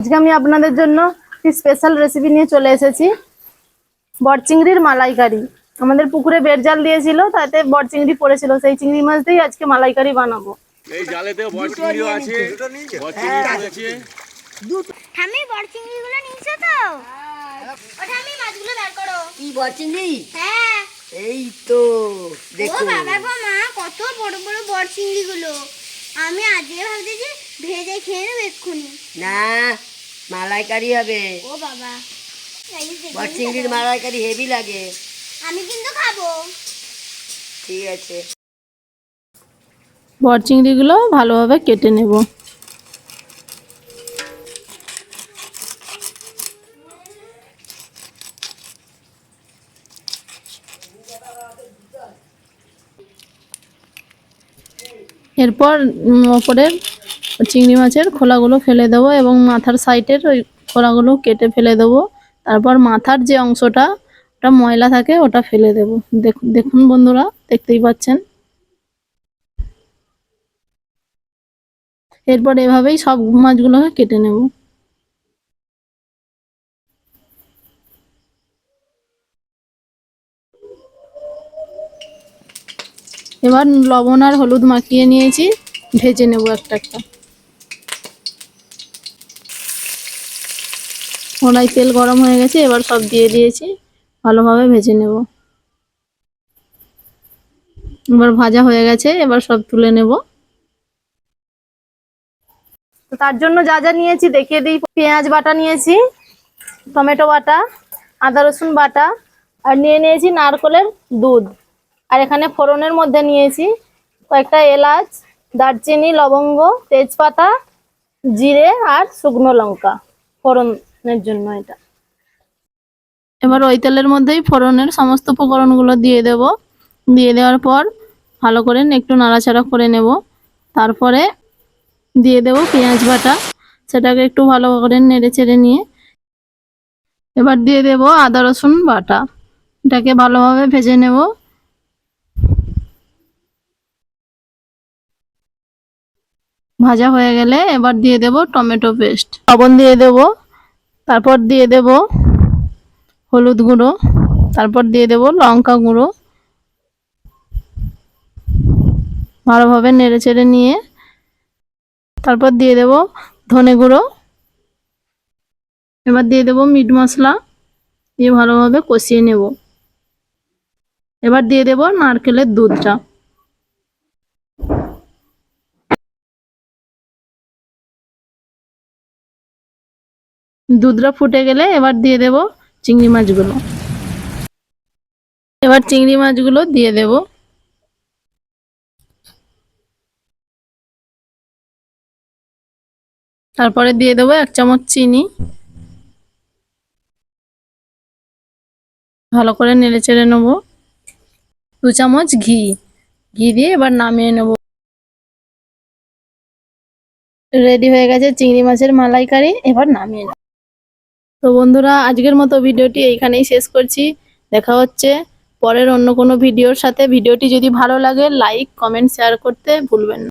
আজকে আমি আপনাদের জন্য একটি স্পেশাল রেসিপি নিয়ে চলে এসেছি। বট চিংড়ির মালাইকারি। আমাদের পুকুরে বেড় জাল দিয়েছিল তাতে বট চিংড়ি পড়েছিল। সেই চিংড়ি মাছ দিয়েই আজকে মালাইকারি বানাবো। এই জালেতে বড় আছে বড় আছে ঠামি বড় নিয়েছো তো? ওটা আমি মাছগুলো বের করো। কি বলছিলি হ্যাঁ। এই তো দেখো। বাবা গো মা কত বড় বড় আমি আজকে ভাবছি যে ভেজে খেয়ে নেব এক্ষুনি। না মালাইকারি হবে। ও বাবা এই দেখে বট নিতে চিংড়ির মালাইকারি হেভি লাগে। আমি কিন্তু খাব। ঠিক আছে। বট চিংড়িগুলো ভালোভাবে কেটে নেব। এরপর ওপরের চিংড়ি মাছের খোলাগুলো ফেলে দেবো এবং মাথার সাইডের ওই খোলাগুলো কেটে ফেলে দেবো। তারপর মাথার যে অংশটা, ওটা ময়লা থাকে, ওটা ফেলে দেবো। দেখুন বন্ধুরা, দেখতেই পাচ্ছেন। এরপর এভাবেই সব মাছগুলোকে কেটে নেব। এবার লবণ আর হলুদ মাখিয়ে নিয়েছি, ভেজে নেব একটা একটা। কড়াই তেল গরম হয়ে গেছে, এবার সব দিয়ে দিয়েছি। ভালোভাবে ভেজে নেব। এবার ভাজা হয়ে গেছে, এবার সব তুলে নেব। তার জন্য যা যা নিয়েছি, দেখিয়ে দিই। পেঁয়াজ বাটা নিয়েছি, টমেটো বাটা, আদা রসুন বাটা, আর নিয়ে নিয়েছি নারকলের দুধ। আর এখানে ফোড়নের মধ্যে নিয়েছি কয়েকটা এলাচ, দারচিনি, লবঙ্গ, তেজপাতা, জিরে আর শুকনো লঙ্কা। ফোড়নের জন্য এটা। এবার ওই তেলের মধ্যেই ফোড়নের সমস্ত উপকরণগুলো দিয়ে দেব। দিয়ে দেওয়ার পর ভালো করে একটু নাড়াচাড়া করে নেব। তারপরে দিয়ে দেব পেঁয়াজ বাটা, সেটাকে একটু ভালো করে নেড়ে চেড়ে নিয়ে। এবার দিয়ে দেব আদা, রসুন বাটা, এটাকে ভালোভাবে ভেজে নেব। ভাজা হয়ে গেলে এবার দিয়ে দেব টমেটো পেস্ট। লবণ দিয়ে দেব। তারপর দিয়ে দেব হলুদ গুঁড়ো, তারপর দিয়ে দেব লঙ্কা গুঁড়ো। ভালোভাবে নেড়ে চেড়ে নিয়ে তারপর দিয়ে দেব ধনে গুঁড়ো। এবার দিয়ে দেব মিট মশলা দিয়ে ভালোভাবে কষিয়ে নেব। এবার দিয়ে দেব নারকেলের দুধটা। দুধটা ফুটে গেলে এবার দিয়ে দেব চিংড়ি মাছগুলো। এবার চিংড়ি মাছগুলো দিয়ে দেব। তারপরে দিয়ে দেবো এক চামচ চিনি। ভালো করে নেড়ে চেড়ে নেব। দু চামচ ঘি। ঘি দিয়ে এবার নামিয়ে নেব। রেডি হয়ে গেছে চিংড়ি মাছের মালাইকারি। এবার নামিয়ে নেব। তো বন্ধুরা, আজকের মতো ভিডিওটি এইখানেই শেষ করছি। দেখা হচ্ছে পরের অন্য কোনো ভিডিওর সাথে। ভিডিওটি যদি ভালো লাগে, লাইক, কমেন্ট, শেয়ার করতে ভুলবেন না।